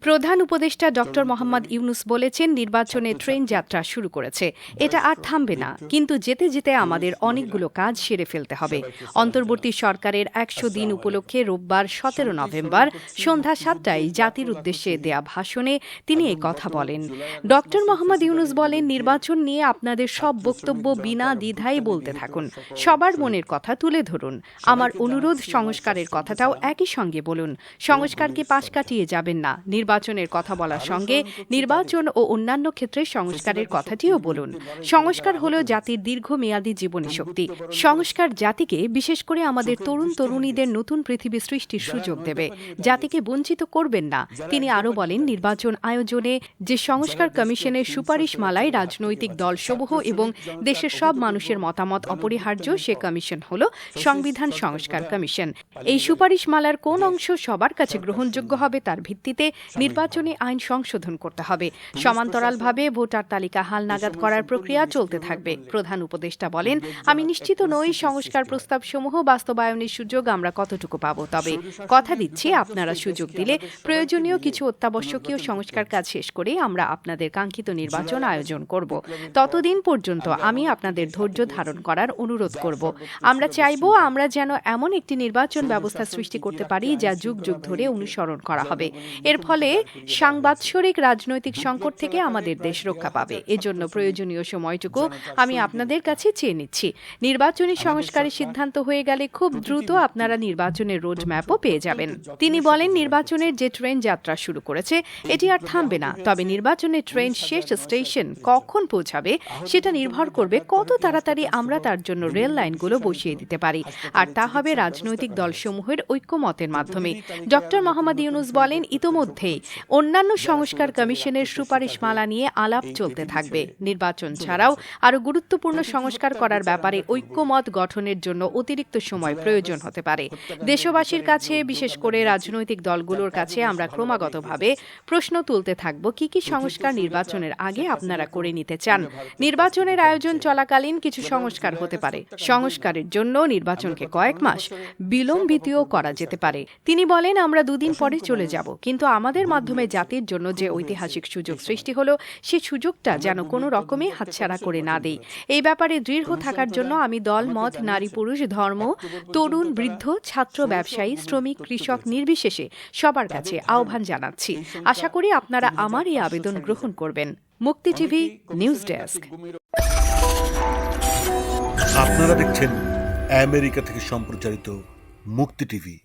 প্রধান উপদেষ্টা ডক্টর মোহাম্মদ ইউনুস বলেছেন নির্বাচনে ট্রেন যাত্রা শুরু করেছে। এটা আর থামবে না। কিন্তু যেতে যেতে আমাদের অনেকগুলো কাজ সেরে ফেলতে হবে। অন্তর্বর্তী সরকারের একশো দিন উপলক্ষে রোববার সতেরো নভেম্বর সন্ধ্যা সাতটায় জাতির উদ্দেশ্যে দেয়া ভাষণে তিনি এই কথা বলেন। ডক্টর মোহাম্মদ ইউনুস বলেন নির্বাচন নিয়ে আপনাদের সব বক্তব্য বিনা দ্বিধায় বলতে থাকুন। সবার মনের কথা তুলে ধরুন। আমার অনুরোধ সংস্কারের কথাটাও একই সঙ্গে বলুন। সংস্কারকে পাশ কাটিয়ে যাবেন না। নির্বাচনের কথা বলার সঙ্গে নির্বাচন ও অন্যান্য ক্ষেত্রে সংস্কারের কথাটিও বলুন। সংস্কার হল জাতির দীর্ঘমেয়াদী জীবনী শক্তি। সংস্কার জাতিকে বিশেষ করে আমাদের তরুণ তরুণীদের নতুন পৃথিবী সৃষ্টির সুযোগ দেবে। জাতিকে বঞ্চিত করবেন না। তিনি আরও বলেন নির্বাচন আয়োজনে যে সংস্কার কমিশনের সুপারিশ মালায় রাজনৈতিক দলসমূহ এবং দেশের সব মানুষের মতামত অপরিহার্য সে কমিশন হল সংবিধান সংস্কার কমিশন। এই সুপারিশ মালার কোন অংশ সবার কাছে গ্রহণযোগ্য হবে তার ভিত্তিতে নির্বাচনী আইন সংশোধন করতে হবে। সমান্তরালভাবে ভোটার তালিকা হালনাগাদ করার প্রক্রিয়া চলতে থাকবে। প্রধান উপদেষ্টা বলেন আমি নিশ্চিত নই সংস্কার প্রস্তাবসমূহ বাস্তবায়নের সুযোগ আমরা কতটুকু পাব। তবে কথা দিচ্ছি আপনারা সুযোগ দিলে প্রয়োজনীয় কিছু অত্যাবশ্যকীয় সংস্কার কাজ শেষ করে আমরা আপনাদের কাঙ্ক্ষিত নির্বাচন আয়োজন করব। ততদিন পর্যন্ত আমি আপনাদের ধৈর্য ধারণ করার অনুরোধ করব। আমরা চাইব আমরা যেন এমন একটি নির্বাচন ব্যবস্থা সৃষ্টি করতে পারি যা যুগ যুগ ধরে অনুসরণ করা হবে। এর ফলে সাংবাৎসরিক রাজনৈতিক সংকট থেকে আমাদের দেশ রক্ষা পাবে। এজন্য প্রয়োজনীয় সময়টুকু আমি আপনাদের কাছে চেয়ে নিচ্ছি। নির্বাচনী সংস্কারের সিদ্ধান্ত হয়ে গেলে খুব দ্রুত আপনারা নির্বাচনের রোড ম্যাপও পেয়ে যাবেন। তিনি বলেন, নির্বাচনের যে ট্রেন যাত্রা শুরু করেছে, এটি আর থামবে না। তবে নির্বাচনের ট্রেন শেষ স্টেশন কখন পৌঁছাবে, সেটা নির্ভর করবে কত তাড়াতাড়ি আমরা তার জন্য রেল লাইনগুলো বসিয়ে দিতে পারি। আর তা হবে রাজনৈতিক দলসমূহের ঐক্যমতের মাধ্যমে। ডক্টর মোহাম্মদ ইউনুস বলেন ইতোমধ্যেই অন্যান্য সংস্কার কমিশনের সুপারিশ মালা নিয়ে আলাপ চলতে থাকবে। নির্বাচন ছাড়াও আরও গুরুত্বপূর্ণ সংস্কার করার ব্যাপারে ঐক্যমত গঠনের জন্য অতিরিক্ত সময় প্রয়োজন হতে পারে। দেশবাসীর কাছে, বিশেষ করে রাজনৈতিক দলগুলোর কাছে আমরা ক্রমাগতভাবে প্রশ্ন তুলতে থাকব, কি কি সংস্কার নির্বাচনের আগে আপনারা করে নিতে চান? নির্বাচনের আয়োজন চলাকালীন কিছু সংস্কার হতে পারে। সংস্কারের জন্য নির্বাচনকে কয়েক মাস বিলম্বিতও করা যেতে পারে। তিনি বলেন, আমরা দুদিন পরে চলে যাব কিন্তু আমাদের মাধ্যমে জাতির জন্য যে ঐতিহাসিক সুযোগ সৃষ্টি হলো, সে সুযোগটা যেন কোনো রকমে হাতছাড়া করে না দেই এই ব্যাপারে দৃঢ় থাকার জন্য আমি দল, মত, নারী, পুরুষ, ধর্ম, তরুণ, বৃদ্ধ, ছাত্র, ব্যবসায়ী, শ্রমিক, কৃষক নির্বিশেষে সবার কাছে আহ্বান জানাচ্ছি। আশা করি আপনারা আমার এই আবেদন গ্রহণ করবেন। মুক্তি টিভি নিউজ ডেস্ক। আপনারা দেখছেন আমেরিকা থেকে সম্প্রচারিত মুক্তি টিভি।